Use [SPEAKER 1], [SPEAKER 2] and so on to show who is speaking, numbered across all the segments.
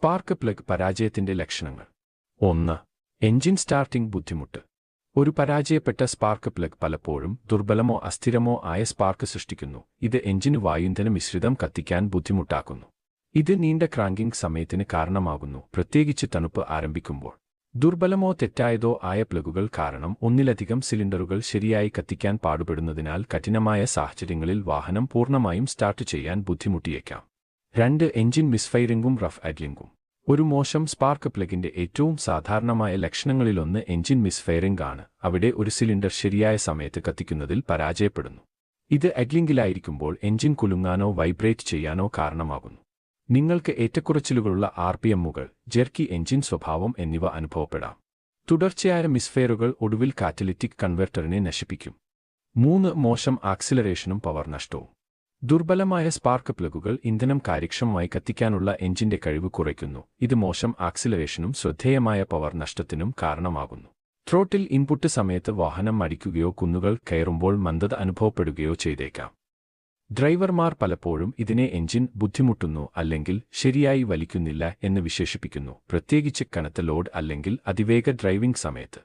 [SPEAKER 1] Spark plug പരാജയത്തിന്റെ ലക്ഷണങ്ങൾ. ഒന്ന് എഞ്ചിൻ സ്റ്റാർട്ടിംഗ് ബുദ്ധിമുട്ട്. ഒരു പരാജയപ്പെട്ട സ്പാർക്ക് പ്ലഗ് പലപ്പോഴും ദുർബലമോ അസ്ഥിരമോ ആയ സ്പാർക്ക് സൃഷ്ടിക്കുന്നു. ഇത് എഞ്ചിന് വായുന്ധന മിശ്രിതം കത്തിക്കാൻ ബുദ്ധിമുട്ടാക്കുന്നു. ഇത് നീണ്ട ക്രാങ്കിംഗ് സമയത്തിന് കാരണമാകുന്നു. പ്രത്യേകിച്ച് തണുപ്പ് ആരംഭിക്കുമ്പോൾ. ദുർബലമോ തെറ്റായതോ ആയ പ്ലഗുകൾ കാരണം ഒന്നിലധികം സിലിണ്ടറുകൾ ശരിയായി കത്തിക്കാൻ പാടുപെടുന്നതിനാൽ കഠിനമായ സാഹചര്യങ്ങളിൽ വാഹനം പൂർണമായും സ്റ്റാർട്ട് ചെയ്യാൻ ബുദ്ധിമുട്ടിയേക്കാം. രണ്ട് എഞ്ചിൻ മിസ്ഫയറിംഗും റഫ് അഡ്ലിംഗും ഒരു മോശം സ്പാർക്ക് പ്ലഗിന്റെ ഏറ്റവും സാധാരണമായ ലക്ഷണങ്ങളിലൊന്ന് എഞ്ചിൻ മിസ്ഫയറിംഗ് ആണ് അവിടെ ഒരു സിലിണ്ടർ ശരിയായ സമയത്ത് കത്തിക്കുന്നതിൽ പരാജയപ്പെടുന്നു. ഇത് അഡ്ലിംഗിലായിരിക്കുമ്പോൾ എഞ്ചിൻ കുലുങ്ങാനോ വൈബ്രേറ്റ് ചെയ്യാനോ കാരണമാകുന്നു. നിങ്ങൾക്ക് ഏറ്റക്കുറച്ചിലുകളുള്ള ആർ പി എമ്മുകൾ ജെർക്കി എഞ്ചിൻ സ്വഭാവം എന്നിവ അനുഭവപ്പെടാം. തുടർച്ചയായ മിസ്ഫെയറുകൾ ഒടുവിൽ കാറ്റലിറ്റിക് കൺവെർട്ടറിനെ നശിപ്പിക്കും. മൂന്ന് മോശം ആക്സിലറേഷനും പവർ നഷ്ടവും. ദുർബലമായ സ്പാർക്ക് പ്ലഗുകൾ ഇന്ധനം കാര്യക്ഷമമായി കത്തിക്കാനുള്ള എഞ്ചിന്റെ കഴിവ് കുറയ്ക്കുന്നു. ഇത് മോശം ആക്സിലറേഷനും ശ്രദ്ധേയമായ പവർ നഷ്ടത്തിനും കാരണമാകുന്നു. ത്രോട്ടിൽ ഇൻപുട്ട് സമയത്ത് വാഹനം മടിക്കുകയോ കുന്നുകൾ കയറുമ്പോൾ മന്ദത അനുഭവപ്പെടുകയോ ചെയ്തേക്കാം. ഡ്രൈവർമാർ പലപ്പോഴും ഇതിനെ എഞ്ചിൻ ബുദ്ധിമുട്ടുന്നു അല്ലെങ്കിൽ ശരിയായി വലിക്കുന്നില്ല എന്ന് വിശേഷിപ്പിക്കുന്നു. പ്രത്യേകിച്ച് കനത്ത ലോഡ് അല്ലെങ്കിൽ അതിവേഗ ഡ്രൈവിംഗ് സമയത്ത്.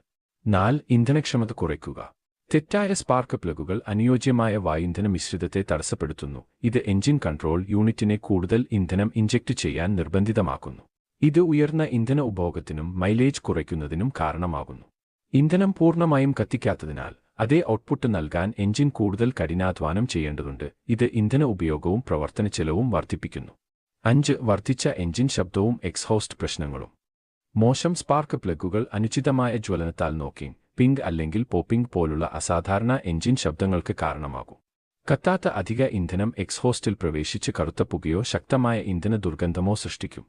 [SPEAKER 1] നാല് ഇന്ധനക്ഷമത കുറയ്ക്കുക. തെറ്റായ സ്പാർക്ക് പ്ലഗുകൾ അനുയോജ്യമായ വായുന്ധന മിശ്രിതത്തെ തടസ്സപ്പെടുത്തുന്നു. ഇത് എഞ്ചിൻ കൺട്രോൾ യൂണിറ്റിനെ കൂടുതൽ ഇന്ധനം ഇഞ്ചക്ട് ചെയ്യാൻ നിർബന്ധിതമാക്കുന്നു. ഇത് ഉയർന്ന ഇന്ധന ഉപഭോഗത്തിനും മൈലേജ് കുറയ്ക്കുന്നതിനും കാരണമാകുന്നു. ഇന്ധനം പൂർണമായും കത്തിക്കാത്തതിനാൽ അതേ ഔട്ട്പുട്ട് നൽകാൻ എഞ്ചിൻ കൂടുതൽ കഠിനാധ്വാനം ചെയ്യേണ്ടതുണ്ട്. ഇത് ഇന്ധന ഉപയോഗവും പ്രവർത്തന ചെലവും വർദ്ധിപ്പിക്കുന്നു. അഞ്ച് വർദ്ധിച്ച എഞ്ചിൻ ശബ്ദവും എക്സ്ഹോസ്റ്റ് പ്രശ്നങ്ങളും. മോശം സ്പാർക്ക് പ്ലഗുകൾ അനുചിതമായ ജ്വലനത്താൽ നോക്കി. പിങ്ക് അല്ലെങ്കിൽ പോപ്പിംഗ് പോലുള്ള അസാധാരണ എഞ്ചിൻ ശബ്ദങ്ങൾക്ക് കാരണമാകും. കത്താത്ത അധിക ഇന്ധനം എക്സ്ഹോസ്റ്റിൽ പ്രവേശിച്ച് കറുത്ത പുകയോ ശക്തമായ ഇന്ധന ദുർഗന്ധമോ സൃഷ്ടിക്കും.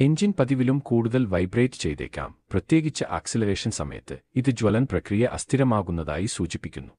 [SPEAKER 1] എഞ്ചിൻ പതിവിലും കൂടുതൽ വൈബ്രേറ്റ് ചെയ്തേക്കാം. പ്രത്യേകിച്ച് ആക്സിലറേഷൻ സമയത്ത് ഇത് ജ്വലൻ പ്രക്രിയ അസ്ഥിരമാകുന്നതായി സൂചിപ്പിക്കുന്നു.